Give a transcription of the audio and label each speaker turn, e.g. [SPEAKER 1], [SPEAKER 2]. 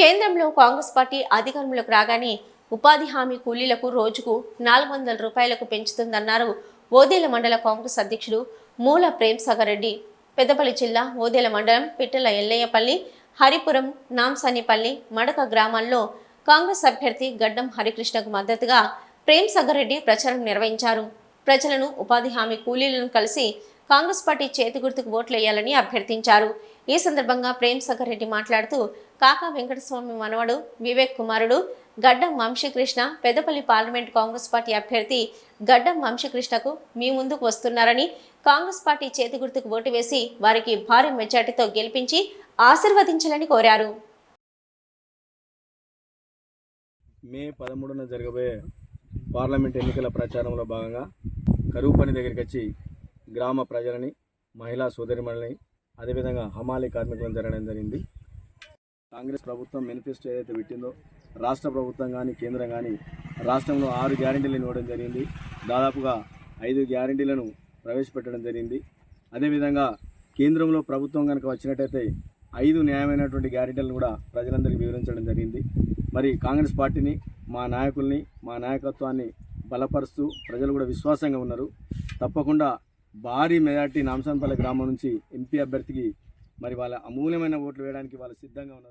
[SPEAKER 1] కేంద్రంలో కాంగ్రెస్ పార్టీ అధికారంలోకి రాగానే ఉపాధి హామీ కూలీలకు రోజుకు నాలుగు వందల రూపాయలకు పెంచుతుందన్నారు ఓదేల మండల కాంగ్రెస్ అధ్యక్షుడు మూల ప్రేమ్ సాగర్ రెడ్డి. పెద్దపల్లి జిల్లా ఓదేల మండలం పిట్టల ఎల్లయ్యపల్లి హరిపురం నాంసానిపల్లి మడక గ్రామాల్లో కాంగ్రెస్ అభ్యర్థి గడ్డం హరికృష్ణకు మద్దతుగా ప్రేమ్ సాగర్ రెడ్డి ప్రచారం నిర్వహించారు. ప్రజలను ఉపాధి హామీ కూలీలను కలిసి కాంగ్రెస్ పార్టీ చేతి గుర్తుకు ఓట్లు వేయాలని అభ్యర్థించారు. ఈ సందర్భంగా ప్రేమ్ సాగర్ రెడ్డి మాట్లాడుతూ కాకా వెంకటస్వామి మనవడు వివేక్ కుమారుడు గడ్డం వంశీకృష్ణ పెద్దపల్లి పార్లమెంట్ కాంగ్రెస్ పార్టీ అభ్యర్థి గడ్డం వంశీకృష్ణకు మీ ముందుకు వస్తున్నారని కాంగ్రెస్ పార్టీ చేతి గుర్తుకు ఓటు వేసి వారికి భారీ మెజార్టీతో గెలిపించి ఆశీర్వదించాలని కోరారు.
[SPEAKER 2] మే పదమూడున జరగబోయే పార్లమెంట్ ఎన్నికల ప్రచారంలో భాగంగా కరువు పని దగ్గరికి వచ్చి గ్రామ ప్రజలని మహిళా సోదరిమణులని అదేవిధంగా హమాలి కార్మికులను జరగడం జరిగింది. కాంగ్రెస్ ప్రభుత్వం మేనిఫెస్టో ఏదైతే పెట్టిందో రాష్ట్ర ప్రభుత్వం కానీ కేంద్రం కానీ రాష్ట్రంలో ఆరు గ్యారంటీలను ఇవ్వడం జరిగింది. దాదాపుగా ఐదు గ్యారంటీలను ప్రవేశపెట్టడం జరిగింది. అదేవిధంగా కేంద్రంలో ప్రభుత్వం కనుక వచ్చినట్టయితే ఐదు న్యాయమైనటువంటి గ్యారెంటీలను కూడా ప్రజలందరికీ వివరించడం జరిగింది. మరి కాంగ్రెస్ పార్టీని మా నాయకుల్ని మా నాయకత్వాన్ని బలపరుస్తూ ప్రజలు కూడా విశ్వాసంగా ఉన్నారు. తప్పకుండా భారీ మెజార్టీ నాంసంపల్లి గ్రామం నుంచి ఎంపీ అభ్యర్థికి మరి వాళ్ళ అమూల్యమైన ఓట్లు వేయడానికి వాళ్ళు సిద్ధంగా ఉన్నారు.